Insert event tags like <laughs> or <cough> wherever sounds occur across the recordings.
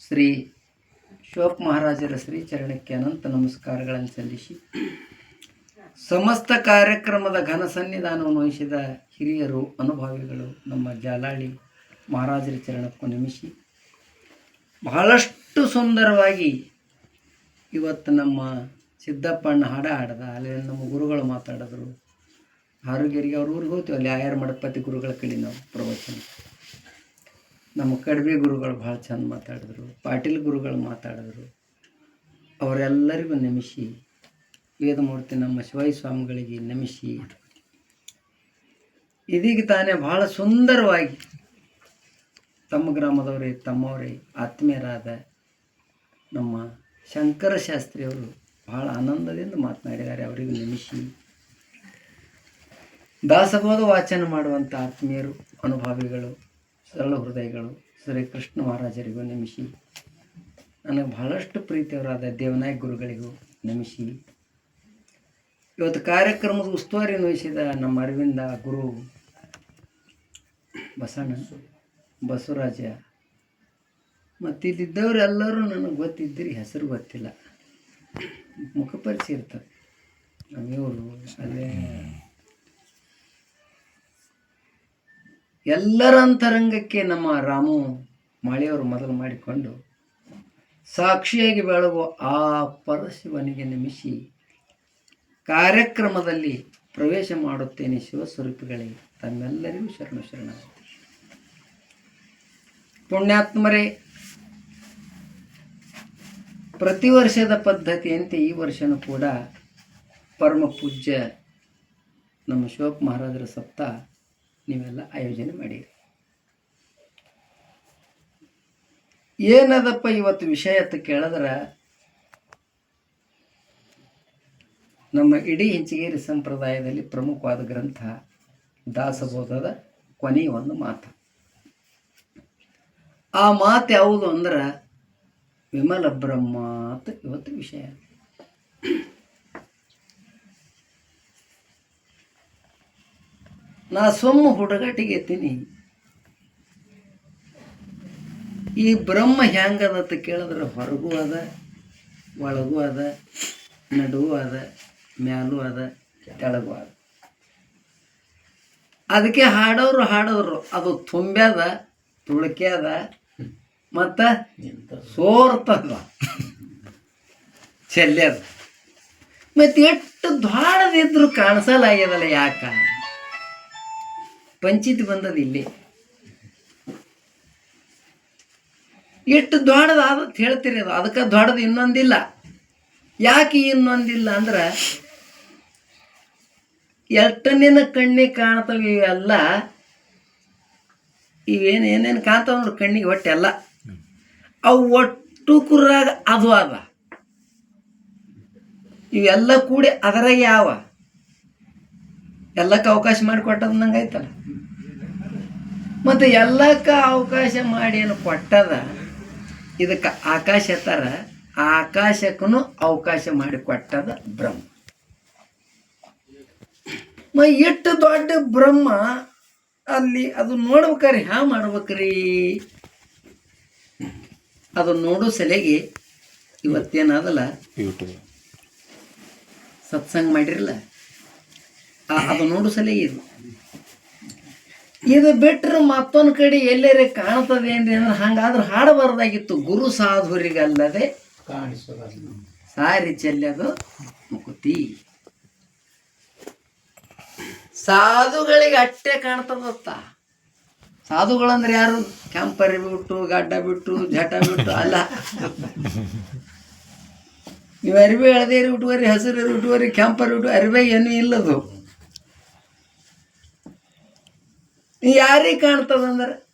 ಶ್ರೀ ಶಿವಪ್ಪ ಮಹಾರಾಜರ ಶ್ರೀ ಚರಣಕ್ಕೆ ಅನಂತ ನಮಸ್ಕಾರಗಳನ್ನು ಸಲ್ಲಿಸಿ ಸಮಸ್ತ ಕಾರ್ಯಕ್ರಮದ ಘನ ಸನ್ನಿಧಾನವನ್ನು ವಹಿಸಿದ ಹಿರಿಯರು, ಅನುಭಾವಿಗಳು, ನಮ್ಮ ಜಾಲಾಳಿ ಮಹಾರಾಜರ ಚರಣಕ್ಕೂ ನಮಿಸಿ ಬಹಳಷ್ಟು ಸುಂದರವಾಗಿ ಇವತ್ತು ನಮ್ಮ ಸಿದ್ದಪ್ಪಣ್ಣ ಹಾಡ ಹಾಡ್ದ, ಅಲ್ಲಿ ನಮ್ಮ ಗುರುಗಳು ಮಾತಾಡಿದ್ರು. ಆರೋಗ್ಯರಿಗೆ ಅವ್ರ ಊರಿಗೆ ಹೋಗ್ತೀವಿ, ಅಲ್ಲಿ ಆಯಾರ ಮಡಪತಿ ಗುರುಗಳ ಕಡೆ ನಾವು ಪ್ರವಚನ. ನಮ್ಮ ಕಡಿಮೆ ಗುರುಗಳು ಭಾಳ ಚಂದ ಮಾತಾಡಿದ್ರು, ಪಾಟೀಲ್ ಗುರುಗಳು ಮಾತಾಡಿದ್ರು. ಅವರೆಲ್ಲರಿಗೂ ನಮಿಸಿ ವೇದಮೂರ್ತಿ ನಮ್ಮ ಶಿವಾಯಿ ಸ್ವಾಮಿಗಳಿಗೆ ನಮಿಸಿ ಇದೀಗ ತಾನೇ ಬಹಳ ಸುಂದರವಾಗಿ ತಮ್ಮ ಗ್ರಾಮದವರೇ, ತಮ್ಮವರೇ ಆತ್ಮೀಯರಾದ ನಮ್ಮ ಶಂಕರ ಶಾಸ್ತ್ರಿಯವರು ಬಹಳ ಆನಂದದಿಂದ ಮಾತನಾಡಿದ್ದಾರೆ. ಅವರಿಗೆ ನಮಿಸಿ ದಾಸಬೋಧ ವಾಚನ ಮಾಡುವಂಥ ಆತ್ಮೀಯರು, ಅನುಭಾವಿಗಳು. ಸರಳ ಹೃದಯಗಳು ಶ್ರೀ ಕೃಷ್ಣ ಮಹಾರಾಜರಿಗೂ ನಮಿಸಿ. ನನಗೆ ಬಹಳಷ್ಟು ಪ್ರೀತಿಯವರಾದ ದೇವನಾಯಕ್ ಗುರುಗಳಿಗೂ ನಮಿಸಿ. ಇವತ್ತು ಕಾರ್ಯಕ್ರಮದ ಉಸ್ತುವಾರಿ ವಹಿಸಿದ ನಮ್ಮ ಅರವಿಂದ ಗುರು ಬಸಣ್ಣ ಬಸವರಾಜ. ಮತ್ತು ಇಲ್ಲಿದ್ದವರೆಲ್ಲರೂ ನನಗೆ ಗೊತ್ತಿದ್ದೀರಿ, ಹೆಸರು ಗೊತ್ತಿಲ್ಲ. ಮುಖಪರಿಚಯ ಇರ್ತದೆ. ನಮ್ಮಿವರು ಅಲ್ಲೇ ಎಲ್ಲರ ಅಂತರಂಗಕ್ಕೆ ನಮ್ಮ ರಾಮು ಮಾಳಿಯವರು ಮೊದಲು ಮಾಡಿಕೊಂಡು ಸಾಕ್ಷಿಯಾಗಿ ಬೆಳಗುವ ಆ ಪರಶಿವನಿಗೆ ನಮಿಸಿ ಕಾರ್ಯಕ್ರಮದಲ್ಲಿ ಪ್ರವೇಶ ಮಾಡುತ್ತೇನೆ ಶಿವಸ್ವರೂಪಿಗಳಿಗೆ ತಮ್ಮೆಲ್ಲರಿಗೂ ಶರಣು ಶರಣ ಪುಣ್ಯಾತ್ಮರೇ, ಪ್ರತಿ ವರ್ಷದ ಪದ್ಧತಿಯಂತೆ ಈ ವರ್ಷನೂ ಕೂಡ ಪರಮ ಪೂಜ್ಯ ನಮ್ಮ ಶಿವಪ್ಪ ಮಹಾರಾಜರ ಸಪ್ತ ನೀವೆಲ್ಲ ಆಯೋಜನೆ ಮಾಡಿರಿ. ಏನದಪ್ಪ ಇವತ್ತು ವಿಷಯ ಅಂತ ಕೇಳಿದ್ರೆ, ನಮ್ಮ ಇಡೀ ಹೆಚ್ಚಿಗೇರಿ ಸಂಪ್ರದಾಯದಲ್ಲಿ ಪ್ರಮುಖವಾದ ಗ್ರಂಥ ದಾಸಬೋಧದ ಕೊನೆಯ ಒಂದು ಮಾತು. ಆ ಮಾತು ಯಾವುದು ಅಂದ್ರೆ, ವಿಮಲ ಬ್ರಹ್ಮ ಅಂತ ಇವತ್ತು ವಿಷಯ. ನಾ ಸೊಮ್ಮ ಹುಡುಗಾಟಿಗೆ ಎತ್ತೀನಿ. ಈ ಬ್ರಹ್ಮ ಹೆಂಗದ ಅಂತ ಕೇಳಿದ್ರೆ ಹೊರಗೂ ಅದ, ಒಳಗೂ ಅದ ನಡುವು ಅದ, ಮ್ಯಾಲೂ ಅದ, ಕೆಳಗೂ ಅದ. ಅದಕ್ಕೆ ಹಾಡೋರು ಹಾಡೋರು, ಅದು ತುಂಬ್ಯಾದ ತುಳಕ್ಯಾದ ಮತ್ತು ಸೋರ್ತದ ಚೆಲ್ಲ್ಯದ ಮತ್ತೆ ಎಷ್ಟು ದ್ವಾಡದಿದ್ರು ಕಾಣಿಸಲಾಗ್ಯದಲ್ಲ ಯಾಕ? ಪಂಚಿತ್ ಬಂದದ ಇಲ್ಲಿ. ಎಷ್ಟು ದೊಡ್ಡದ ಆದತ್ ಹೇಳ್ತೀರಿ ಅದು? ಅದಕ್ಕೆ ದೊಡ್ಡದು ಇನ್ನೊಂದಿಲ್ಲ. ಯಾಕೆ ಇನ್ನೊಂದಿಲ್ಲ ಅಂದ್ರೆ ಎಷ್ಟನೇನ ಕಣ್ಣಿಗೆ ಕಾಣ್ತವೆ ಇವೆಲ್ಲ ಇವೇನು ಏನೇನು ಕಾಣ್ತಾವ ನೋಡ್ರಿ ಕಣ್ಣಿಗೆ ಒಟ್ಟೆಲ್ಲ ಅವು ಒಟ್ಟು ಕುರಾಗ ಅದು ಅದ ಇವೆಲ್ಲ ಕೂಡಿ ಅದರಾಗ ಯಾವ? ಎಲ್ಲಕ್ಕೆ ಅವಕಾಶ ಮಾಡಿಕೊಟ್ಟದ ನಂಗೆ ಆಯ್ತಲ್ಲ. ಮತ್ತು ಎಲ್ಲಕ್ಕ ಅವಕಾಶ ಮಾಡಿ ಏನು ಕೊಟ್ಟದ? ಇದಕ್ಕೆ ಆಕಾಶ ಥರ ಆಕಾಶಕ್ಕೂ ಅವಕಾಶ ಮಾಡಿ ಕೊಟ್ಟದ ಬ್ರಹ್ಮ. ಮ ಎಷ್ಟು ದೊಡ್ಡ ಬ್ರಹ್ಮ ಅಲ್ಲಿ ಅದು ನೋಡ್ಬೇಕಾರೆ ಹ್ಯಾ ಮಾಡ್ಬೇಕ್ರಿ. ಅದು ನೋಡೋ ಸಲೆಗೆ ಇವತ್ತೇನಾದಲ್ಲ? ಸತ್ಸಂಗ ಮಾಡಿರಲ್ಲ ಅದು ನೋಡು ಸಲಿಗೆ ಇದು ಇದು ಬಿಟ್ಟರೆ ಮತ್ತೊಂದು ಕಡೆ ಎಲ್ಲರೇ ಕಾಣ್ತದೇನ್ರಿ ಅಂದ್ರೆ ಹಂಗಾದ್ರೆ ಹಾಡಬಾರ್ದಾಗಿತ್ತು. ಗುರು ಸಾಧುರಿಗಲ್ಲದೆ ಸಾರಿ ಚೆಲ್ಲದು ಮುಕುತಿ. ಸಾಧುಗಳಿಗೆ ಅಟ್ಟೆ ಕಾಣ್ತದತ್ತ ಸಾಧುಗಳಂದ್ರೆ ಯಾರು? ಕೆಂಪರಿ ಬಿಟ್ಟು ಗಡ್ಡ ಬಿಟ್ಟು ಜಟ ಬಿಟ್ಟು ಅಲ್ಲ. ನೀವು ಅರಿವೆ ಇರಿ ಉಟ್ವರಿ ಹಸಿರು ಉಟ್ವರಿ ಕೆಂಪರಿ ಉಟ್ಟು ಅರಿವೆ ಏನೂ ಇಲ್ಲದು. ಯಾರಿಗೆ ಕಾಣ್ತದಂದ್ರೆ?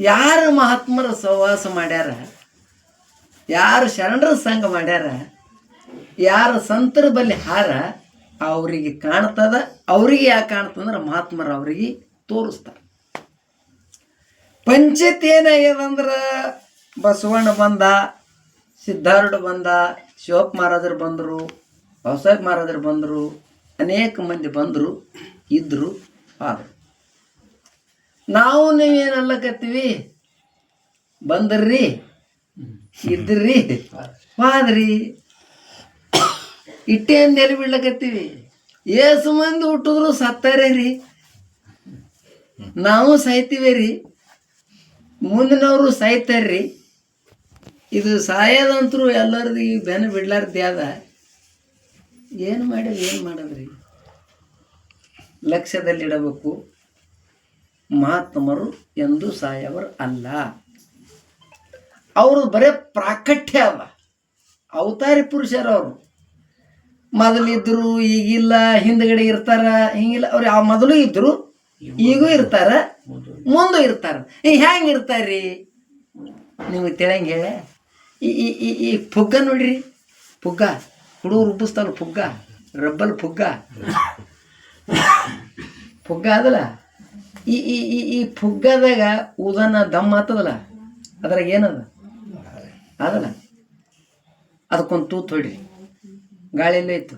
ಯಾರು ಮಹಾತ್ಮರ ಸಹವಾಸ ಮಾಡ್ಯಾರ? ಯಾರು ಶರಣರ ಸಂಘ ಮಾಡ್ಯಾರ? ಯಾರು ಸಂತರ ಬಲ್ಲಿ ಹಾರ? ಅವರಿಗೆ ಕಾಣ್ತದ, ಅವ್ರಿಗೆ ಯಾಕೆ ಕಾಣ್ತಂದ್ರೆ ಮಹಾತ್ಮರ ಅವರಿಗೆ ತೋರಿಸ್ತಾರೆ. ಪಂಚಾಯತ್ ಏನಾಗ್ಯದಂದ್ರೆ ಬಸವಣ್ಣ ಬಂದ, ಸಿದ್ಧಾರೂಢ ಬಂದ, ಶಿವಪ್ಪ ಮಹಾರಾಜರು ಬಂದರು ಹೊಸ ಮಹಾರಾಜರು ಬಂದರು, ಅನೇಕ ಮಂದಿ ಬಂದರು ಇದ್ದರು ಆದರು. ನಾವು ನೀವೇನಲ್ಲಕತ್ತೀವಿ ಬಂದ್ರಿ, ಇದ್ರಿ, ವಾದ್ರಿ. ಇಟ್ಟೆ ಅಂದೇಲಿ ಬಿಡ್ಲಕತ್ತೀವಿ ಏಸು ಮಂದಿ ಹುಟ್ಟಿದ್ರು ಸತ್ತಾರೆ ರೀ. ನಾವು ಸಾಯ್ತೀವಿ ರೀ. ಮುಂದಿನವರು ಸಾಯ್ತಾರ್ರಿ ಇದು ಸಾಯೋದಂತರೂ ಎಲ್ಲರದು ಈ ಬೆನ್ನು ಬಿಡ್ಲಾರ್ದು ಯಾವ್ದ ಏನು ಮಾಡೋದು ಏನು ಮಾಡೋದ್ರಿ? ಲಕ್ಷ್ಯದಲ್ಲಿಡಬೇಕು. ಮಹಾತ್ಮರು ಎಂದು ಸಾಯವರು ಅಲ್ಲ. ಅವರು ಬರೇ ಪ್ರಾಕಟ್ಯ ಅಲ್ಲ ಅವತಾರಿ ಪುರುಷರು ಅವರು. ಮೊದಲಿದ್ರು ಈಗಿಲ್ಲ, ಹಿಂದ್ಗಡೆ ಇರ್ತಾರ, ಹಿಂಗಿಲ್ಲ. ಅವ್ರು ಯಾವ ಮೊದಲು ಇದ್ರು ಈಗೂ ಇರ್ತಾರ, ಮುಂದೆ ಇರ್ತಾರ. ಈ ಹೆಂಗೆ ಇರ್ತಾರ್ರಿ? ನಿಮಗೆ ತಿಳಂಗೆ ಈ ಈ ಈ ಈ ಪುಗ್ಗ ನೋಡ್ರಿ. ಪುಗ್ಗ. ಹುಡುಗರು ರುಬ್ಬಿಸ್ತಾನ ಪುಗ್ಗ. ರಬ್ಬಲ್ ಪುಗ್ಗ. ಪುಗ್ಗ ಅದಲ್ಲ. ಈ ಈ ಈ ಈ ಪುಗ್ಗದಾಗ ಉದನ ದಮ್ ಆತದಲ್ಲ? ಅದ್ರಾಗ ಏನದ? ಅದಲ್ಲ. ಅದಕ್ಕೊಂದು ತೂ ಹೊಡ್ರಿ. ಗಾಳಿಯಲ್ಲೇ ಇತ್ತು.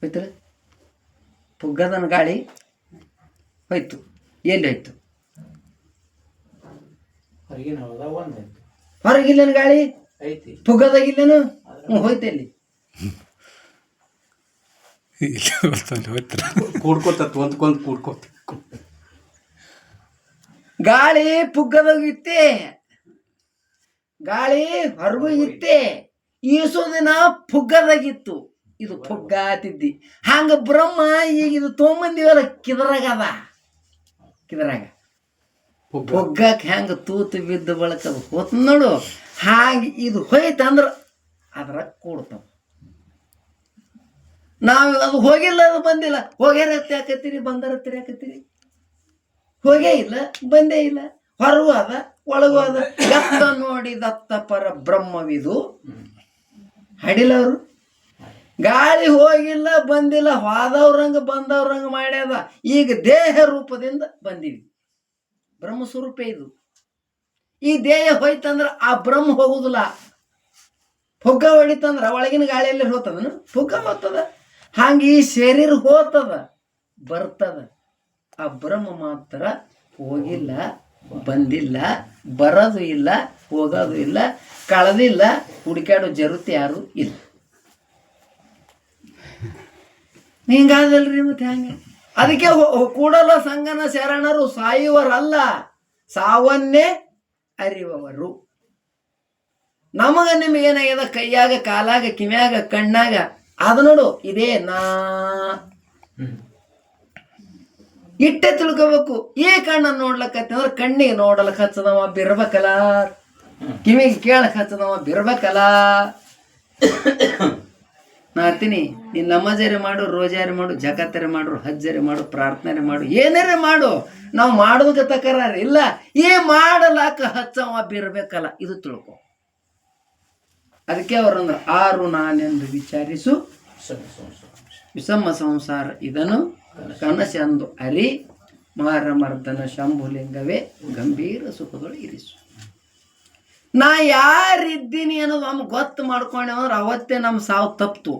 ಹೋಯ್ತಲ್ಲ? ಪುಗ್ಗದನ ಗಾಳಿ ಹೋಯ್ತು. ಎಲ್ಲಿ ಹೋಯ್ತು? ಹೊರಗಿಲ್ಲನ ಗಾಳಿ? ಪುಗ್ಗದಾಗಿಲ್ಲನು? ಹ್ಞೂ ಹೋಯ್ತು ಎಲ್ಲಿ? ಕೂಡ್ಕೋತ ಹೊಂದ್ಕೊಂಡು ಕೂಡ್ಕೋತ. ಗಾಳಿ ಪುಗ್ಗದೋಗಿತ್ತೆ. ಗಾಳಿ ಹೊರಗೂ ಇತ್ತೆ ಈಸೋ ದಿನ ಪುಗ್ಗದಾಗಿತ್ತು. ಇದು ಪುಗ್ಗ ಆತಿದ್ದಿ ಹಂಗ ಬ್ರಹ್ಮ ಈಗ ಇದು ತೊಗೊಂಬಂದಿವಲ್ಲ ಕಿದ್ರಾಗದ ಅದ. ಕಿದ್ರಾಗ. ಪುಗ್ಗಕ್ಕೆ ಹೆಂಗ ತೂತು ಬಿದ್ದ ಬಳಕ ಅದು ಹೋತ್ ನೋಡು. ಹಾಗೆ ಇದು ಹೋಯ್ತಂದ್ರ ಅದ್ರಾಗ ಕೂಡ್ತಾವ. ನಾವು ಅದು ಹೋಗಿಲ್ಲ, ಅದು ಬಂದಿಲ್ಲ. ಹೋಗ್ಯಾರ ಯಾಕತ್ತೀರಿ? ಬಂದಾರ ಯಾಕತ್ತೀರಿ? ಹೋಗೇ ಇಲ್ಲ, ಬಂದೇ ಇಲ್ಲ. ಹೊರಗೂ ಅದ, ಒಳಗೂ ಅದ. ಎತ್ತ ನೋಡಿ, ದತ್ತ ಪರ ಬ್ರಹ್ಮವಿದು. ಹಡಿಲ ಅವರು ಗಾಳಿ ಹೋಗಿಲ್ಲ, ಬಂದಿಲ್ಲ ಹೋದವ್ರಂಗ ಬಂದವ್ರಂಗ ಮಾಡ್ಯದ. ಈಗ ದೇಹ ರೂಪದಿಂದ ಬಂದೀವಿ. ಬ್ರಹ್ಮ ಸ್ವರೂಪ ಇದು. ಈ ದೇಹ ಹೋಯ್ತಂದ್ರ ಆ ಬ್ರಹ್ಮ ಹೋಗುದಿಲ್ಲ. ಪುಗ್ಗ ಹೊಡಿತಂದ್ರ, ಒಳಗಿನ ಗಾಳಿಯಲ್ಲಿ ಹೋಗ್ತದನು ಪುಗ್ಗ ಹೋಗ್ತದ. ಹಂಗೆ ಈ ಶರೀರ ಹೋತದ, ಬರ್ತದ. ಆ ಬ್ರಹ್ಮ ಮಾತ್ರ ಹೋಗಿಲ್ಲ, ಬಂದಿಲ್ಲ, ಬರೋದು ಇಲ್ಲ, ಹೋಗೋದು ಇಲ್ಲ, ಕಳೆದಿಲ್ಲ ಹುಡುಕಾಡೋ ಜರುತ್ ಯಾರು ಇಲ್ಲ. ಹಿಂಗಾದಲ್ರಿ ಮತ್ತೆ ಹಂಗೆ? ಅದಕ್ಕೆ ಕೂಡಲ ಸಂಗನ ಶರಣರು ಸಾಯುವರಲ್ಲ, ಸಾವನ್ನೇ ಅರಿವವರು. ನಮಗ ನಿಮಗೇನಾಗ್ಯದ? ಕೈಯಾಗ, ಕಾಲಾಗ, ಕಿವ್ಯಾಗ, ಕಣ್ಣಾಗ ಅದು ನೋಡು ಇದೇ ನಾ. ಇಟ್ಟೆ ತಿಳ್ಕೋಬೇಕು. ಏ ಕಣ್ಣ ನೋಡ್ಲಕತ್ತೆ ಅಂದ್ರೆ ಕಣ್ಣಿಗೆ ನೋಡಲಕ್ ಹಚ್ಚದವ ಬಿರ್ಬೇಕಲ್ಲ. ಕಿವಿಗೆ ಕೇಳಕ್ ಹಚ್ಚದವ ಬಿರ್ಬೇಕಲ್ಲ. ನಾ ಹತ್ತೀನಿ. ನೀನ್ ನಮಜಾರಿ ಮಾಡು ರೋಜಾರಿ ಮಾಡು ಜಗತ್ತರೆ ಮಾಡು ಹಜ್ಜರಿ ಮಾಡು ಪ್ರಾರ್ಥನೆ ಮಾಡು. ಏನಾರೆ ಮಾಡು. ನಾವು ಮಾಡೋದಕ್ಕೆ ತಕರಾರ ಇಲ್ಲ. ಏ ಮಾಡಲಾಕ ಹಚ್ಚವ ಬಿರ್ಬೇಕಲ್ಲ. ಇದು ತಿಳ್ಕೊ. ಅದಕ್ಕೆ ಅವರಂದ್ರೆ ಆರು ನಾನೆಂದು ವಿಚಾರಿಸು. ವಿಷಮ ಸಂಸಾರ ಇದನ್ನು ಕನಸೆಂದು ಅರಿ. ಮಾರಮರ್ದನ ಶಂಭುಲಿಂಗವೇ ಗಂಭೀರ ಸುಖದೊಳು ಇರಿಸು. ನಾ ಯಾರಿದ್ದೀನಿ ಅನ್ನೋದು ನಮ್ಗೆ ಗೊತ್ತು ಮಾಡ್ಕೊಂಡೆ ಅಂದ್ರೆ ಅವತ್ತೇ ನಮ್ಮ ಸಾವು ತಪ್ತು.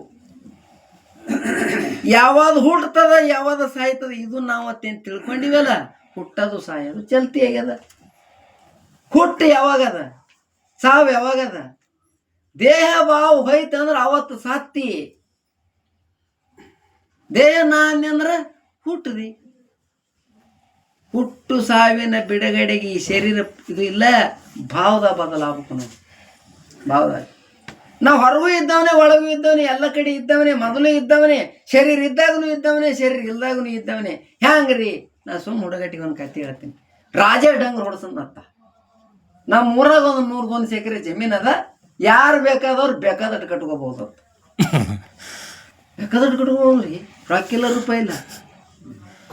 ಯಾವಾಗ ಹುಟ್ಟತದ ಯಾವಾಗ ಸಾಯ್ತದ, ಇದು ನಾವು ಅವತ್ತೇನು ತಿಳ್ಕೊಂಡಿವಲ್ಲ, ಹುಟ್ಟದು ಸಾಯೋದು ಚಲ್ತಿ ಆಗ್ಯದ. ಹುಟ್ಟು ಯಾವಾಗದ? ಸಾವು ಯಾವಾಗದ? ದೇಹ ಬಾವು ಹೋಯ್ತಂದ್ರೆ ಅವತ್ತು ಸತ್ತಿ. ದೇಹ ನಾನ್ಯಂದ್ರೆ ಹುಟ್ಟದಿ. ಹುಟ್ಟು ಸಾವಿನ ಬಿಡುಗಡೆಗೆ ಈ ಶರೀರ ಇದು ಇಲ್ಲ, ಭಾವದ ಬದಲಾಗಬೇಕು ನಾವು. ಭಾವದ. ನಾವು ಹೊರಗೂ ಇದ್ದವನೇ, ಒಳಗೂ ಇದ್ದವನೇ, ಎಲ್ಲ ಕಡೆ ಇದ್ದವನೇ, ಮೊದಲು ಇದ್ದವನೇ, ಶರೀರ ಇದ್ದಾಗನು ಇದ್ದವನೇ, ಶರೀರ ಇಲ್ದಾಗನು ಇದ್ದವನೇ. ಹ್ಯಾಂಗ್ರಿ? ನಾ ಸುಮ್ಮ ಹುಡುಗಟ್ಟಿಗೆ ಒಂದು ಕತ್ತಿ ಹೇಳ್ತೀನಿ. ರಾಜ ಡಂಗ್ ಹೊಡ್ಸಂದತ್ತ. ನಮ್ಮ ಊರಾಗ ಒಂದು ನೂರ್ಗೊಂದು ಎಕರೆ ಜಮೀನ್ ಅದ. ಯಾರು ಬೇಕಾದವ್ರು ಬೇಕಾದಟ್ಟು ಕಟ್ಕೋಬಹುದು ಬೇಕಾದಟ್ಟು ಕಟ್ಕೋಬೋದ್ರಿ? ರೊಕ್ಕಿಲ್ಲ ರೂಪಾಯಿ ಇಲ್ಲ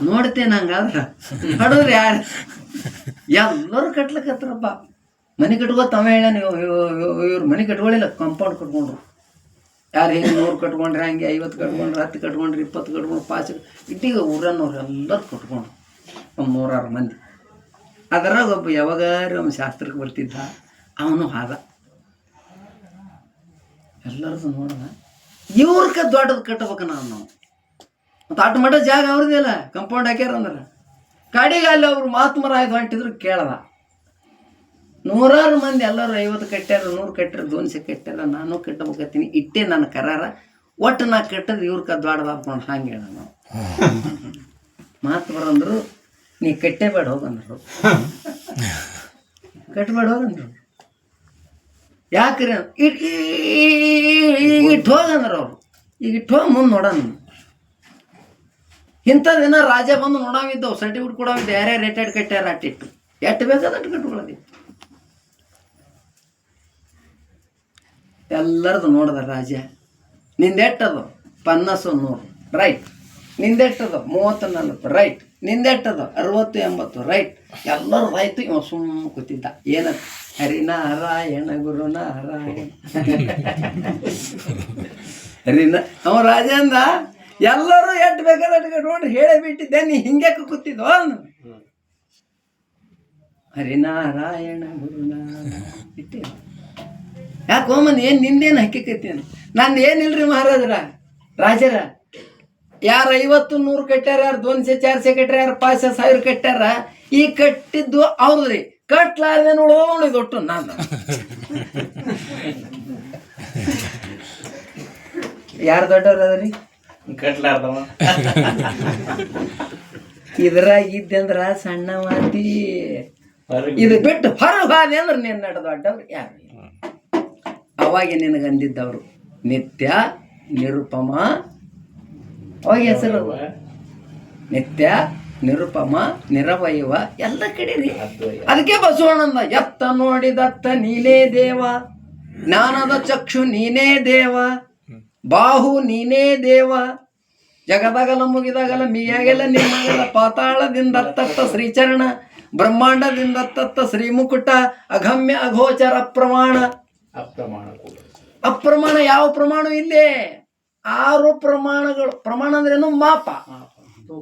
ನೋಡ್ತೇನೆ ಹಂಗಾದ್ರೆ. ನೋಡಿದ್ರೆ ಯಾರು? ಎಲ್ಲರೂ ಕಟ್ಲಕ್ಕತ್ರಪ್ಪ ಮನೆ ಕಟ್ಕೋ ತಮ್ಮ ಹೇಳ ಇವ್ರು ಮನೆ ಕಟ್ಕೊಳ್ಳಿಲ್ಲ ಕಾಂಪೌಂಡ್ ಕಟ್ಕೊಂಡ್ರು. ಯಾರು ಹೆಂಗೆ ನೂರು ಕಟ್ಕೊಂಡ್ರೆ ಹಂಗೆ, ಐವತ್ತು ಕಟ್ಕೊಂಡ್ರೆ ಹತ್ತು ಕಟ್ಕೊಂಡ್ರೆ ಇಪ್ಪತ್ತು ಕಟ್ಕೊಂಡು ಪಾಸ್ ಇಟ್ಟಿಗ ಊರನ್ನವ್ರು ಎಲ್ಲರೂ ಕಟ್ಕೊಂಡ್ರು. ಒಂದು ನೂರಾರು ಮಂದಿ. ಅದರಾಗ ಒಬ್ಬ ಯಾವಾಗಾರು ಅವ್ನು ಶಾಸ್ತ್ರಕ್ಕೆ ಬರ್ತಿದ್ದ, ಅವನು ಹಾದ. ಎಲ್ಲರದು ನೋಡೋಣ. ಇವ್ರಕ್ಕೆ ದೊಡ್ಡದು ಕಟ್ಟಬೇಕು ನಾವು ನಾವು. ಮತ್ತು ಅಟ್ ಮಟ್ಟ ಜಾಗ ಅವ್ರದಿಲ್ಲ ಕಂಪೌಂಡ್ ಹಾಕ್ಯಾರ ಅಂದ್ರೆ. ಕಡೆಗೆ ಅಲ್ಲಿ ಅವ್ರು ಆಯ್ದು ಹೊಂಟಿದ್ರು ಕೇಳದ. ನೂರಾರು ಮಂದಿ ಎಲ್ಲರೂ ಐವತ್ತು ಕಟ್ಟ್ಯಾರ ನೂರು ಕಟ್ಟ್ಯಾರ ದೋನ್ಸೆ ಕಟ್ಟ್ಯಾರ ನಾನು ಕಟ್ಟಬೇಕತ್ತೀನಿ ಇಟ್ಟೆ ನನ್ನ ಕರಾರ. ಒಟ್ಟು ನಾ ಕಟ್ಟದ್ರೆ ಇವ್ರ ಕದ್ವಾಡ್ದ ಹಾಕೊಂಡು ಹಂಗೆ ಹೇಳ ನಾವು. ಮಾತು ಬರಂದ್ರು ನೀ ಕಟ್ಟೇ ಬೇಡ ಹೋಗಂದ್ರು. <laughs> ಕಟ್ಟಬೇಡ ಹೋಗಂದ್ರು. ಯಾಕ್ರಿ? ಇಟ್ ಇಟ್ಟು ಹೋಗಂದ್ರು ಅವ್ರು. ಈಗ ಇಟ್ಟು ಹೋಗಿ ಮುಂದೆ ನೋಡೋಣ ಇಂಥ ದಿನ ರಾಜ ಬಂದು ನೋಡಾವಿದ್ದವು ಸರ್ಟಿಫಿಕೇಟ್ ಕೊಡಾವಿದ್ದೆ ಯಾರ್ಯಾರು ರೇಟೆಡ್ ಕಟ್ಟ್ಯಾರ ಅಟ್ಟಿಟ್ಟು. ಎಷ್ಟು ಬೇಕಾದ ಕಟ್ಕೊಳ್ಳೋದಿತ್ತು ಎಲ್ಲರದು ನೋಡ್ದ ರಾಜ, ನಿಂದೆಟ್ಟದು, ಪನ್ನಸು ನೂರು. ರೈಟ್ ನಿಂದೆಟ್ಟದು, ಮೂವತ್ತು ನಲ್ವತ್ತು. ರೈಟ್ ನಿಂದೆಟ್ಟದು ಅರವತ್ತು, ಎಂಬತ್ತು. ರೈಟ್. ಎಲ್ಲರೂ ರೈತು ಇವ ಸುಮ್ ಕೂತಿದ್ದ. ಏನ? ಹರಿನಾರಾಯಣ ಗುರುನಾರಾಯಣ ಹರಿನ ಅವ ರಾಜೇಂದ್ರ, ಎಲ್ಲರೂ ಎಟ್ ಬೇಕಾದಟ್ಟು ನೋಡಿ ಹೇಳೇ ಬಿಟ್ಟಿದ್ದೆ. ನೀ ಹಿಂಗೆ ಕೂತಿದ್ವ. ಹರಿನಾರಾಯಣ ಗುರುನಾರಾಯಣ ಇಟ್ಟೆ ಯಾಕೆ ಹೋಮನ್ ಏನು ನಿಂದೇನು ಹಕ್ಕಿಕತ್ತೇನು ನಾನು ಏನಿಲ್ರಿ ಮಹಾರಾಜರ? ರಾಜರ? ಯಾರು ಐವತ್ತು ನೂರು ಕಟ್ಟ್ಯಾರ ಯಾರು ದೊನ್ಸೆ ಚಾರ್ಸೆ ಕಟ್ಟ್ಯಾರ ಯಾರು ಪಾಚ ಸಾವಿರ ಕಟ್ಟ್ಯಾರ ಈ ಕಟ್ಟಿದ್ದು ಅವ್ರದ್ರಿ. ಕಟ್ಲಾರ್ದೆ ನೋಡೋಣ ಒಟ್ಟು ನಾನು ಯಾರು ದೊಡ್ಡವ್ರು ಅದ್ರಿ? ಕಟ್ಲಾರ್ದವ. ಇದ್ರಾಗ ಇದ್ದಂದ್ರ ಸಣ್ಣ ಮಾತಿ. ಇದು ಬಿಟ್ಟು ಹೊರಗೆ ಹೋದೆ ಅಂದ್ರೆ ನಿನ್ನ ನಡ ದೊಡ್ಡವ್ರು ಯಾರು. ಅವಾಗ ನಿನಗಂದಿದ್ದವರು ನಿತ್ಯ ನಿರುಪಮ ಅವಾಗ ಹೆಸರು. ನಿತ್ಯ ನಿರುಪಮ ನಿರವಯವ ಎಲ್ಲ ಕಡೆ ರೀ ಅದಕ್ಕೆ ಬಸವಣ್ಣಂದ ಎತ್ತ ನೋಡಿದತ್ತ ನೀನೇ ದೇವ. ಜ್ಞಾನದ ಚಕ್ಷು ನೀನೇ ದೇವ. ಬಾಹು ನೀನೇ ದೇವ. ಜಗದಗಲ ಮುಗಿದಾಗಲ ಮಿಯಾಗೆಲ್ಲ ನಿನ್ನಗಲ ಪಾತಾಳದಿಂದ ತತ್ತ ಶ್ರೀಚರಣ ಬ್ರಹ್ಮಾಂಡದಿಂದ ತತ್ತ ಶ್ರೀಮುಕುಟ ಅಗಮ್ಯ ಅಗೋಚರ ಪ್ರಮಾಣ. ಅಪ್ರಮಾಣ ಅಪ್ರಮಾಣ ಯಾವ ಪ್ರಮಾಣ ಇಲ್ಲೇ. ಆರು ಪ್ರಮಾಣಗಳು, ಪ್ರಮಾಣ ಅಂದ್ರೇನು ಮಾಪ.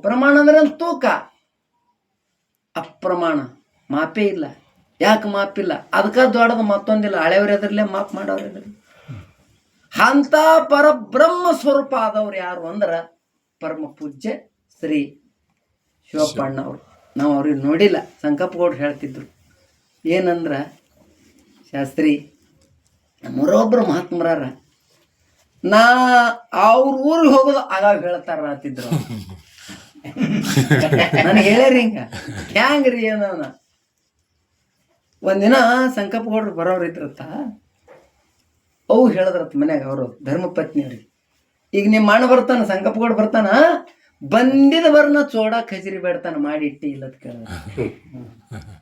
ಪ್ರಮಾಣ ಅಂದ್ರೇನು ತೂಕ. ಅಪ್ರಮಾಣ. ಮಾಪೇ ಇಲ್ಲ. ಯಾಕೆ ಮಾಪಿಲ್ಲ ಅದಕ್ಕ ದೊಡ್ಡದು ಮತ್ತೊಂದಿಲ್ಲ. ಹಳೆಯವ್ರು ಎದ್ರಲ್ಲೇ ಮಾಪ್ ಮಾಡೋರು ಅಂತ ಪರಬ್ರಹ್ಮ ಸ್ವರೂಪ ಆದವ್ರು ಯಾರು ಅಂದ್ರೆ ಪರಮ ಪೂಜ್ಯ ಶ್ರೀ ಶಿವಪ್ಪಣ್ಣ ಅವರು. ನಾವು ಅವ್ರಿಗೆ ನೋಡಿಲ್ಲ. ಸಂಕಪ್ಪಗೌಡ್ರು ಹೇಳ್ತಿದ್ರು. ಏನಂದ್ರ ಶಾಸ್ತ್ರಿ ನಮ್ಮರೊಬ್ಬರು ಮಹಾತ್ಮರಾರ. ನಾ ಅವ್ರ ಊರಿಗೆ ಹೋಗೋದು ಆಗಾಗ ಹೇಳ್ತಾರ ಅಂತಿದ್ರು. ನನಗೆ ಹೇಳ್ಯಾರಿ ಹಿಂಗ. ಹ್ಯಾಂಗ್ರಿ ಏನವನ ಒಂದಿನ ಸಂಕಪ್ಪಗೌಡ್ರು ಬರೋರು ಇದ್ರತ್ತ ಅವು ಹೇಳದ್ರತ್ ಮನ್ಯಾಗ ಅವರು ಅವ್ರಿ. ಈಗ ನಿಮ್ಮ ಅಣ್ಣ ಬರ್ತಾನ ಸಂಕಪ್ಪಗೌಡ ಬರ್ತಾನ ಬಂದಿದ ಬರ್ನ ಚೋಡ ಖಜರಿ ಬೇಡ್ತಾನ ಮಾಡಿ ಇಟ್ಟಿ ಇಲ್ಲದ ಕೇಳ <laughs>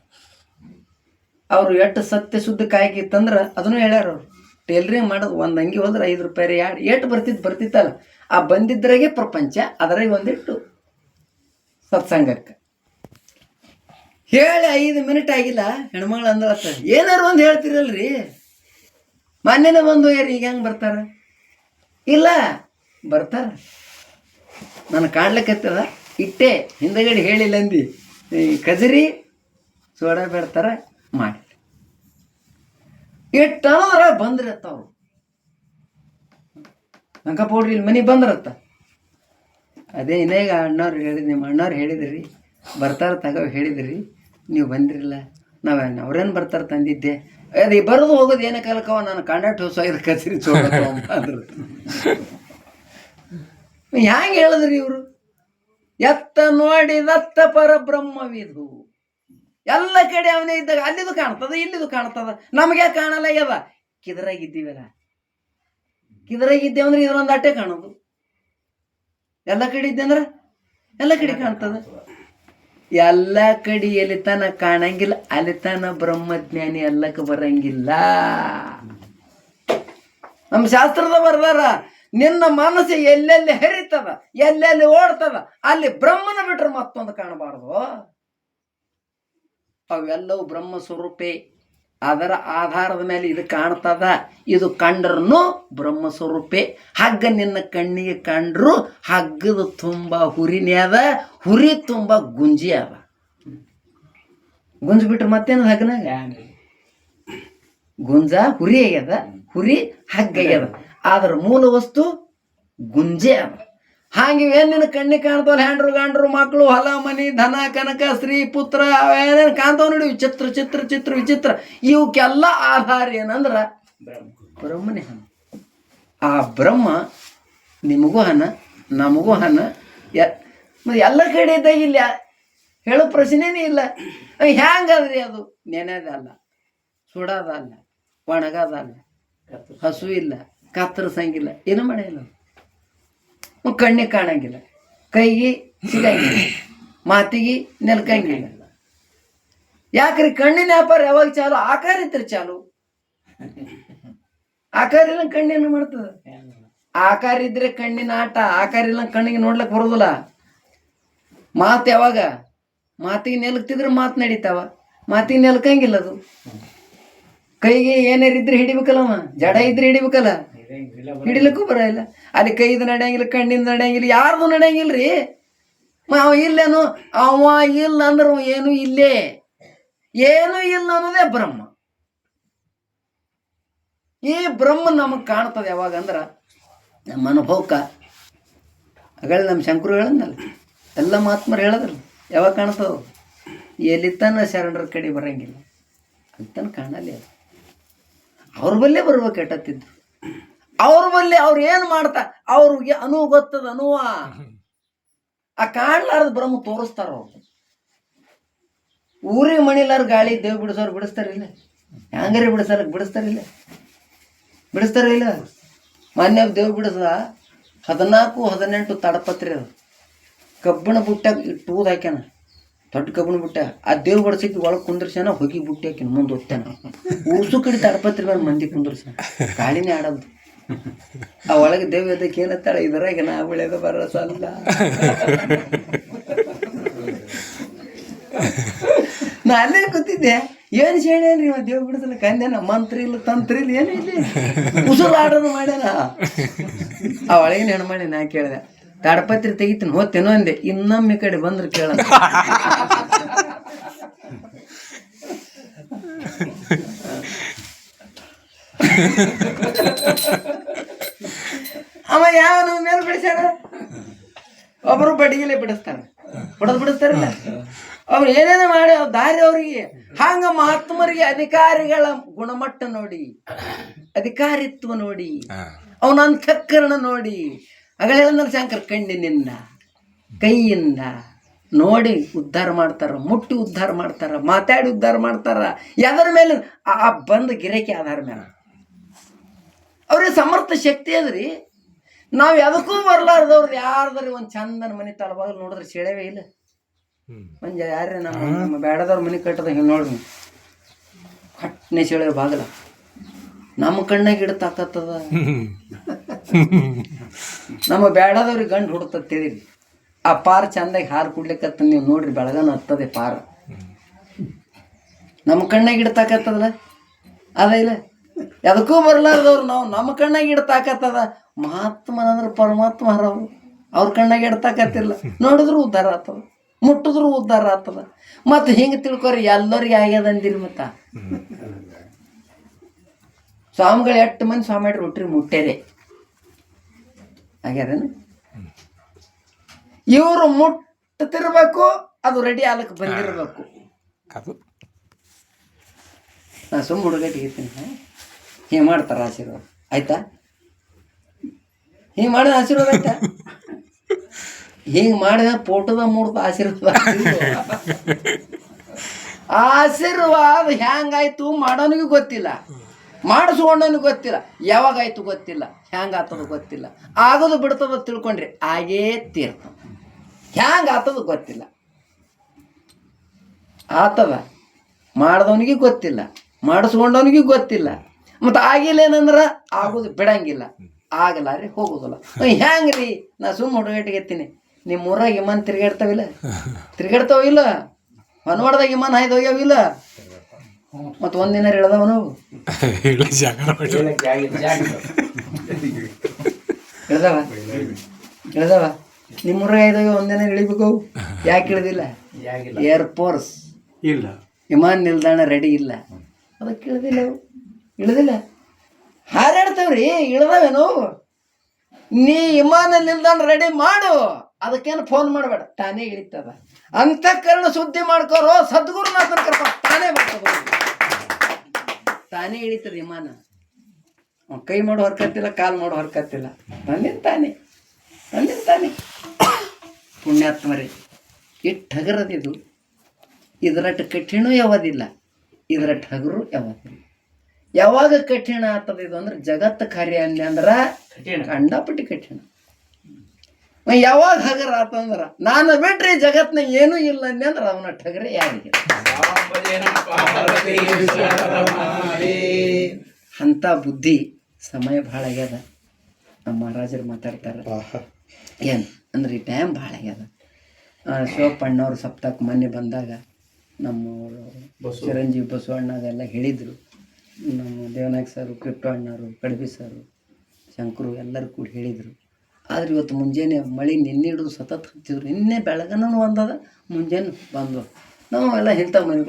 ಅವ್ರು ಎಟ್ಟು ಸತ್ಯ ಶುದ್ಧ ಕಾಯ್ಕಿತ್ತಂದ್ರ ಅದನ್ನು ಹೇಳ್ಯಾರ ಅವ್ರು. ಟೇಲ್ರಿಂಗ್ ಮಾಡೋದು ಒಂದು ಅಂಗಿ ಹೋದ್ರೆ ಐದು ರೂಪಾಯಿ ರೀ. ಎರಡು ಎಷ್ಟು ಬರ್ತಿತ್ತು ಬರ್ತಿತ್ತಲ್ಲ. ಆ ಬಂದಿದ್ದರಾಗೆ ಪ್ರಪಂಚ, ಅದರಾಗೆ ಒಂದಿಟ್ಟು ಸತ್ಸಂಗಕ್ಕೆ. ಹೇಳಿ ಐದು ಮಿನಿಟ್ ಆಗಿಲ್ಲ, ಹೆಣ್ಮಗಳು ಅಂದ್ರೆ ಏನಾರು ಒಂದು ಹೇಳ್ತಿರಲ್ರಿ. ಮೊನ್ನೆನೇ ಬಂದು ಯಾರು ಈಗ ಹೆಂಗೆ ಬರ್ತಾರೆ? ಇಲ್ಲ, ಬರ್ತಾರ. ನಾನು ಕಾಣ್ಲಿಕ್ಕತ್ತದ ಇಟ್ಟೆ. ಹಿಂದಗಡೆ ಹೇಳಿಲ್ಲಂದು ಈ ಕಜರಿ, ಸೋಡಾ ಬೇಡ್ತಾರ, ಮಾಡಿ. ಇಟ್ಟಂದ್ರ ಬಂದಿರತ್ತ ಅವ್ರು ಅಂಕ ಪೌಡ್ರಿ ಇಲ್ಲಿ ಮನೆಗೆ ಬಂದ್ರತ್ತ ಅದೇ ಇನ್ನೇಗ ಅಣ್ಣವ್ರು ಹೇಳಿದ್ ನಿಮ್ಮ ಅಣ್ಣವ್ರು ಹೇಳಿದ್ರಿ ಬರ್ತಾರ ತಗೋ ಹೇಳಿದ್ರಿ ನೀವು ಬಂದಿರಲ್ಲ ನಾವು ಅವ್ರೇನು ಬರ್ತಾರ ತಂದಿದ್ದೆ ಅದೇ ಬರೋದು ಹೋಗೋದು ಏನೇ ಕಾಲಕ್ಕವ ನಾನು ಕಾಂಡಾಕ್ಟ್ ಹೊಸ ಇದು ಕಚೇರಿ ಅಂದ್ರು ಹ್ಯಾಂಗೆ ಹೇಳಿದ್ರಿ ಇವರು ಎತ್ತ ನೋಡಿದತ್ತ ಪರಬ್ರಹ್ಮವಿದು ಎಲ್ಲ ಕಡೆ ಅವನೇ ಇದ್ದಾಗ ಅಲ್ಲಿದು ಕಾಣ್ತದ, ಇಲ್ಲಿದು ಕಾಣ್ತದ. ನಮಗೆ ಕಾಣಲ್ಲ ಯದ ಕಿದ್ರಾಗಿದ್ದೀವಲ್ಲ ಕಿದರಾಗಿದ್ದೇವಂದ್ರೆ ಇದ್ರೊಂದು ಅಟ್ಟೆ ಕಾಣೋದು. ಎಲ್ಲ ಕಡೆ ಇದ್ದೆ ಅಂದ್ರೆ ಎಲ್ಲ ಕಡೆ ಕಾಣ್ತದ. ಎಲ್ಲ ಕಡೆ ಎಲ್ಲಿ ತನ ಕಾಣಂಗಿಲ್ಲ, ಅಲ್ಲಿ ತನ ಬ್ರಹ್ಮಜ್ಞಾನಿ ಎಲ್ಲಕ್ಕೆ ಬರಂಗಿಲ್ಲ. ನಮ್ಮ ಶಾಸ್ತ್ರದ ಬರ್ದಾರ, ನಿನ್ನ ಮನಸ್ಸು ಎಲ್ಲೆಲ್ಲಿ ಹರಿತದ, ಎಲ್ಲೆಲ್ಲಿ ಓಡ್ತದ, ಅಲ್ಲಿ ಬ್ರಹ್ಮನ ಬಿಟ್ರೆ ಮತ್ತೊಂದು ಕಾಣಬಾರ್ದು. ಅವೆಲ್ಲವೂ ಬ್ರಹ್ಮ ಸ್ವರೂಪೇ ಅದರ ಆಧಾರದ ಮೇಲೆ ಇದು ಕಾಣ್ತದ. ಇದು ಕಂಡ್ರೂ ಬ್ರಹ್ಮ ಸ್ವರೂಪೇ ಹಗ್ಗ ನಿನ್ನ ಕಣ್ಣಿಗೆ ಕಂಡ್ರು ಹಗ್ಗದ ತುಂಬ ಹುರಿನೇ ಅದ, ಹುರಿ ತುಂಬ ಗುಂಜಿ ಅದ. ಗುಂಜ್ ಬಿಟ್ರೆ ಮತ್ತೇನು ಹಗ್ಗನಾಗ? ಗುಂಜ ಹುರಿ ಆಗ್ಯದ, ಹುರಿ ಹಗ್ಗ ಆಗ್ಯದ. ಆದ್ರ ಮೂಲ ವಸ್ತು ಗುಂಜೆ ಅದ. ಹಾಂಗಿವೇನ್ ನಿನ್ನ ಕಣ್ಣಿ ಕಾಣ್ತಾವಲ್ಲ ಹ್ಯಾಂಡ್ರು ಗಾಂಡ್ರು ಮಕ್ಕಳು ಹೊಲ ಮನಿ ಧನ ಕನಕ ಸ್ತ್ರೀ ಪುತ್ರ ಅವೇನೇನು ಕಾಣ್ತಾವ ನೋಡಿ ಚಿತ್ರ ಚಿತ್ರ ಚಿತ್ರ ವಿಚಿತ್ರ ಇವಕ್ಕೆಲ್ಲ ಆಧಾರ ಏನಂದ್ರೆ ಬ್ರಹ್ಮ ಬ್ರಹ್ಮನೇ ಹಣ. ಆ ಬ್ರಹ್ಮ ನಿಮಗೂ ಹಣ, ನಮಗೂ ಹಣ ಎಲ್ಲ ಕಡೆ ಇದ್ದಾಗ ಇಲ್ಲ. ಹೇಳೋ ಪ್ರಶ್ನೆನೇ ಇಲ್ಲ. ಹ್ಯಾಂಗದ್ರಿ ಅದು? ನೆನೆದಲ್ಲ, ಸುಡೋದಲ್ಲ, ಒಣಗೋದಲ್ಲ, ಹಸು ಇಲ್ಲ, ಕತ್ತರಿಸಂಗಿಲ್ಲ, ಏನು ಮಾಡಿಲ್ಲ ಕಣ್ಣಿಗೆ ಕಾಣಂಗಿಲ್ಲ. ಕೈಗೆ ಸಿಗಂಗಿಲ್ಲ. ಮಾತಿಗೆ ನೆಲ್ಕಂಗಿಲ್ಲ. ಯಾಕ್ರಿ ಕಣ್ಣಿನ ವ್ಯಾಪಾರ ಯಾವಾಗ ಚಾಲು? ಆಕಾರ ಇತ್ರ ಚಾಲು. ಆಕಾರ ಇಲ್ಲ ಕಣ್ಣೇನು ಮಾಡ್ತದ? ಆಕಾರ ಇದ್ರೆ ಕಣ್ಣಿನ ಆಟ, ಆಕಾರ ಇಲ್ಲ ಕಣ್ಣಿಗೆ ನೋಡ್ಲಕ್ ಬರೋದಿಲ್ಲ. ಮಾತು ಯಾವಾಗ? ಮಾತಿಗೆ ನೆಲಕ್ತಿದ್ರೆ ಮಾತು ನಡೀತಾವ. ಮಾತಿಗೆ ನೆಲ್ಕಂಗಿಲ್ಲ ಅದು. ಕೈಗೆ ಏನಾರಿದ್ರೆ ಹಿಡಿಬೇಕಲ್ಲವ ಜಡ ಇದ್ರೆ ಹಿಡಿಬೇಕಲ್ಲ? ಹಿಡಿಲಿಕ್ಕೂ ಬರೋಲ್ಲ ಅಲ್ಲಿ ಕೈದು ನಡೆಯಂಗಿಲ್ಲ, ಕಣ್ಣಿಂದ ನಡೆಯಂಗಿಲ್ಲ, ಯಾರ್ದು ನಡೆಯಂಗಿಲ್ರಿ ರೀ. ಅವ ಇಲ್ಲೇನು? ಅವ ಇಲ್ಲ ಅಂದ್ರೆ ಏನು ಇಲ್ಲೇ? ಏನು ಇಲ್ಲ ಅನ್ನೋದೇ ಬ್ರಹ್ಮ. ಈ ಬ್ರಹ್ಮ ನಮಗೆ ಕಾಣ್ತದೆ ಯಾವಾಗ ಅಂದ್ರೆ ನಮ್ಮ ಅನುಭವಕ್ಕ. ಅಗಳ ನಮ್ಮ ಶಂಕರು ಹೇಳಂದಲ್ಲ ಎಲ್ಲ ಮಹಾತ್ಮರು ಹೇಳದ್ರಲ್ಲ, ಯಾವಾಗ ಕಾಣ್ತದ? ಎಲ್ಲಿತನ ಶರಣರ ಕಡೆ ಬರಂಗಿಲ್ಲ. ಅಂತನ ಕಾಣಲಿ ಅದು. ಅವ್ರ ಬಲ್ಲೇ ಬರ್ಬೇಕು ಎಟ್ಟತ್ತಿದ್ದು ಅವ್ರ ಬಲ್ಲಿ ಅವ್ರು ಏನು ಮಾಡ್ತಾ, ಅವ್ರಿಗೆ ಅನು ಗೊತ್ತದ, ಅನುವ. ಆ ಕಾಣ್ಲಾರದ ಬ್ರಹ್ಮ ತೋರಿಸ್ತಾರ ಅವ್ರು. ಊರಿಗೆ ಮಣಿಲಾರ ಗಾಳಿ ದೇವ್ ಬಿಡಿಸೋರು ಬಿಡಿಸ್ತಾರಿಲ್ಲ ಹ್ಯಾಂಗರಿ ಬಿಡಿಸ್ತಾರ ಬಿಡಿಸ್ತಾರಿಲ್ಲ ಬಿಡಿಸ್ತಾರಿಲ್ಲ ಮೊನ್ನೆ ದೇವ್ ಬಿಡಿಸ್ದ ಹದಿನಾಲ್ಕು, ಹದಿನೆಂಟು ತಡಪತ್ರಿ ಅದು. ಕಬ್ಬಿಣ ಬುಟ್ಟಾಗ ಇಟ್ಟು ಹಾಕ್ಯಾನ. ದೊಡ್ಡ ಕಬ್ಬಿಣ ಬುಟ್ಟ ಆ ದೇವ್ ಬಡ್ಸಕ್ಕೆ ಒಳಗೆ ಕುಂದ್ರಸ್ಯಾನ, ಹೋಗಿ ಬುಟ್ಟಿ ಹಾಕಿನ ಮುಂದೆ ಹೋಗ್ತಾನ ಊಸು ಕಡೆ ತಡಪತ್ರಿ ಮೇಲೆ ಮಂದಿ ಕುಂದ್ರಸ್ಯಾನ. ಗಾಳಿನೇ ಆಡಲ್ದು ಆ ಒಳಗೆ ದೇವ್ ಏನತ್ತಾಳೆ ಇದ್ರಾಗ ನಾ ಬೆಳೆದ ಬರಸಲ್ಲ ನಾ ಅಲ್ಲೇ ಕೂತಿದ್ದೆ. ಏನು ಶೇಣೇನ್ರಿ ಇವ ದೇವ್ ಬಿಡಿಸಲ್ಲ ಕಂದೇನ ಮಂತ್ರಿ ಇಲ್ಲ, ತಂತ್ರ ಇಲ್ಲ, ಏನು ಇಲ್ಲಿ. ಉಸುರು ಆಡೋದು ಮಾಡ್ಯಾನ. ಆ ಹೆಣ್ಣು ಮಾಡಿ ನಾ ಕೇಳಿದೆ. ತಾಡಪತ್ರಿ ತೆಗಿತೀನಿ, ಹೋಗ್ತೇನೋ ಅಂದೆ. ಇನ್ನೊಮ್ಮೆ ಕಡೆ ಬಂದ್ರೆ ಕೇಳ ಅವ ಯಾವ ಮೇಲೆ ಬಿಡಿಸ್ಯಾರ ಒಬ್ಬರು ಬಡಿಗೆಲೆ ಬಿಡಿಸ್ತಾರ ಬಡದ್ ಬಿಡಿಸ್ತಾರಲ್ಲ? ಅವ್ರು ಏನೇನೋ ಮಾಡಿ ದಾರಿ ಅವ್ರಿಗೆ. ಹಾಂಗ ಮಹಾತ್ಮರಿಗೆ ಅಧಿಕಾರಿಗಳ ಗುಣಮಟ್ಟ ನೋಡಿ ಅಧಿಕಾರಿತ್ವ ನೋಡಿ ಅವನ ಅಂತಃಕರಣ ನೋಡಿ. ಅಗಳೆಲ್ಲ ಶಂಕರ್ ಕಣ್ಣಿನಿಂದ ಕೈಯಿಂದ ನೋಡಿ ಉದ್ಧಾರ ಮಾಡ್ತಾರ ಮುಟ್ಟಿ ಉದ್ಧಾರ ಮಾಡ್ತಾರ ಮಾತಾಡಿ ಉದ್ಧಾರ ಮಾಡ್ತಾರ. ಯಾವ್ದ್ರ ಮೇಲೆ? ಆ- ಆ ಬಂದ ಗಿರಕಿ ಆಧಾರ ಮೇಲೆ. ಅವ್ರಿಗೆ ಸಮರ್ಥ ಶಕ್ತಿ ಅದ್ರಿ. ನಾವು ಎದಕ್ಕೂ ಬರ್ಲಾರ್ದವ್ರದ್ದು ಯಾರ್ದಾರ ಒಂದು ಚಂದನ ಮನೆ ತಳಬಾಗಲು ನೋಡಿದ್ರೆ ಸೆಳೆವೇ ಇಲ್ಲ. ಮಂಜ ಯಾರೇ ನಮ್ಮ ನಮ್ಮ ಬೇಡದವ್ರ ಮನೆ ಕಟ್ಟದ ಹಿಂಗೆ ನೋಡ್ರಿ. ಕಟ್ನೆ ಸೆಳೆವ ಬಾಗಲ. ನಮ್ಮ ಕಣ್ಣಾಗ ಇಡತಾಕತ್ತದ ನಮ್ಮ ಬೇಡದವ್ರಿಗೆ ಗಂಡು ಹುಡ್ತದ ತಿಳಿರಿ. ಆ ಪಾರ್ ಚಂದಾಗಿ ಹಾರು ಕುಡ್ಲಿಕ್ಕತ್ತ ನೀವು ನೋಡ್ರಿ ಬೆಳಗನ ಹತ್ತದೆ ಪಾರ್. ನಮ್ಮ ಕಣ್ಣಾಗ ಇಡ್ತಾಕತ್ತದ ಅದ ಇಲ್ಲ? ಎದಕ್ಕೂ ಬರಲಾರ್ದವ್ರು ನಾವು ನಮ್ಮ ಕಣ್ಣಾಗ ಇಡ್ತಾಕತ್ತದ ಮಹಾತ್ಮನಂದ್ರೆ ಪರಮಾತ್ಮ ಹರವ್ರು ಅವ್ರ ಕಣ್ಣಾಗ ಇಡ್ತಾಕತ್ತಿಲ್ಲ ನೋಡಿದ್ರು ಉದ್ಧಾರ ಆಗ್ತದ. ಮುಟ್ಟಿದ್ರು ಉದ್ಧಾರ ಆಗ್ತದ. ಮತ್ತು ಹಿಂಗೆ ತಿಳ್ಕೊರಿ ಎಲ್ಲರಿಗೆ ಆಗ್ಯದ ಅಂದಿರಿ ಮತ್ತ. ಸ್ವಾಮಿಗಳು ಎಷ್ಟು ಮಂದಿ ಸ್ವಾಮಿ ಹುಟ್ಟ್ರಿ ಮುಟ್ಟೇರಿ. ಆಗ್ಯದೇನು ಇವರು ಮುಟ್ಟತಿರ್ಬೇಕು ಅದು ರೆಡಿ ಆಲಕ್ಕೆ ಬಂದಿರಬೇಕು. ಅದು. ನಾ ಸುಮ್ಮ ಹುಡುಗಟ್ಟಿಗೆ ಹಿಂಗೆ ಮಾಡ್ತಾರೆ ಆಶೀರ್ವಾದ. ಆಯ್ತಾ? ಹಿಂಗೆ ಮಾಡಿದ ಆಶೀರ್ವಾದ ಆಯ್ತಾ? ಹಿಂಗೆ ಮಾಡಿದ ಫೋಟೋದ ಮೂಡ್ದ ಆಶೀರ್ವಾದ. ಆಶೀರ್ವಾದ ಹ್ಯಾಂಗಾಯ್ತು ಮಾಡೋನಿಗೂ ಗೊತ್ತಿಲ್ಲ. ಮಾಡಿಸ್ಕೊಂಡವನಿಗೆ ಗೊತ್ತಿಲ್ಲ. ಯಾವಾಗಾಯ್ತು ಗೊತ್ತಿಲ್ಲ. ಹ್ಯಾಂಗಾಗ್ತದ ಗೊತ್ತಿಲ್ಲ. ಆಗೋದು ಬಿಡ್ತದ ತಿಳ್ಕೊಂಡ್ರಿ ಆಗೇ ತೀರ್ತ ಹ್ಯಾಂಗೆ ಆತದ ಗೊತ್ತಿಲ್ಲ. ಆತದ. ಮಾಡ್ದವನಿಗೆ ಗೊತ್ತಿಲ್ಲ. ಮಾಡಿಸ್ಕೊಂಡವನಿಗೆ ಗೊತ್ತಿಲ್ಲ. ಮತ್ತು ಆಗಿಲ್ಲ ಏನಂದ್ರೆ ಆಗುದು ಬಿಡಂಗಿಲ್ಲ. ಆಗಲಾರಿ ಹೋಗೋದಿಲ್ಲ. ಹ್ಯಾಂಗ್ರಿ ನಾ ಸುಮ್ಮ ಹುಡುಗಟ್ಟಿಗೆ ಎತ್ತೀನಿ ನಿಮ್ಮ ಊರಾಗ ಇಮಾನ್ ತಿರ್ಗಾಡ್ತಾವಿಲ್ಲ? <laughs> ತಿರ್ಗಾಡ್ತಾವ <laughs> ಇಲ್ಲ ಹೊನ್ವಾಡ್ದಾಗ ಇಮಾನ್ ಹಾಯ್ದು ಹೋಗ್ಯಾವಿಲ್ಲ ಮತ್ತು ಒಂದಿನ ಇಳ್ದವ ನಾವು. ಹೇಳ್ದವ ಜಾಗ ನೋಡಿ. ಹೇಳಕ್ಕೆ ಆಗಿಲ್ಲ ಜಾಗ ಇಳ್ದವ? ಇಳ್ದವ? ನಿಮ್ಮ ಊರಾಗ ಐದವ ಒಂದಿನ ಇಳಿಬೇಕು. ಅವು. ಯಾಕೆ ಇಳ್ದಿಲ್ಲ? ಏರ್ಫೋರ್ಸ್ ಇಲ್ಲ. ವಿಮಾನ ನಿಲ್ದಾಣ ರೆಡಿ ಇಲ್ಲ. ಅದಕ್ಕೆ ಇಳ್ದಿಲ್ಲ. ಇಳ್ದಿಲ್ಲ. ಹಾರಾಡ್ತಾವ್ರಿ, ಇಳ್ದಾವೇನೋ? ನೀ ವಿಮಾನ ನಿಲ್ದಾಣ ರೆಡಿ ಮಾಡು. ಅದಕ್ಕೇನು ಫೋನ್ ಮಾಡಬೇಡ. ತಾನೇ ಇಳಿತದ ಅಂತಃಕರಣ ಸುದ್ದಿ ಮಾಡ್ಕೋರೋ ಸದ್ಗುರುನಾಥನ ಕರ್ಪ ತಾನೇ ಬರ್ತದ ತಾನೇ ಇಳಿತದ ವಿಮಾನ ಕೈ ಮಾಡೋ ಹೊರ್ಕತ್ತಿಲ್ಲ, ಕಾಲು ಮಾಡೋ ಹೊರ್ಕತ್ತಿಲ್ಲ. ತಂದಿನ ತಾನೆ. ತಂದಿನ ತಾನೆ. ಪುಣ್ಯಾತ್ಮರೇ ಎಷ್ಟು ಹಗರದಿದು ಇದರಟ್ಟು ಕಠಿಣ ಯಾವದಿಲ್ಲ. ಇದರಟ್ಟು ಹಗರು ಯಾವದಿಲ್ಲ. ಯಾವಾಗ ಕಠಿಣ ಆಗ್ತದ ಇದು ಅಂದ್ರೆ ಜಗತ್ತು ಕಾರ್ಯ ಅಂದೆ ಅಂದ್ರ ಕಠಿಣ. ಕಂಡಪಟ್ಟಿ ಕಠಿಣ. ಯಾವಾಗ ಹಗರ ಆತಂದ್ರ ನಾನು ಬಿಟ್ರಿ ಜಗತ್ನಾಗ ಏನೂ ಇಲ್ಲ ಅಂದ್ರ ಅಂದ್ರೆ ಅವನ ಠಗರೆ ಯಾರಿಗೆ? ಅಂತ ಬುದ್ಧಿ ಸಮಯ ಭಾಳ ಆಗ್ಯದ. ನಮ್ಮ ಮಹಾರಾಜರು ಮಾತಾಡ್ತಾರ. ಏನು? ಅಂದ್ರೆ ಈ ಟೈಮ್ ಭಾಳ ಆಗ್ಯದ. ಶಿವಪ್ಪಣ್ಣವ್ರು ಸಪ್ತಾಕ್ ಮೊನ್ನೆ ಬಂದಾಗ ನಮ್ಮ ಚಿರಂಜೀವಿ ಬಸವಣ್ಣ ಅದೆಲ್ಲ ಹೇಳಿದರು. ನಮ್ಮ ದೇವನಾಯಕ್ ಸರು ಕ್ರಿಪ್ಟೋ ಅಣ್ಣರು ಕಡ್ಬಿ ಸರು, ಶಂಕರು ಎಲ್ಲರೂ ಕೂಡಿ ಹೇಳಿದರು. ಆದ್ರೆ ಇವತ್ತು ಮುಂಜಾನೆ ಮಳೆ ನಿನ್ನೆ ಹಿಡಿದು ಸತತ ಹತ್ತಿದ್ರು. ನಿನ್ನೆ ಬೆಳಗನೂ ಬಂದದ ಮುಂಜಾನೆ ಬಂದು ನಾವು ಎಲ್ಲ ಇಂಥ ಮನೆ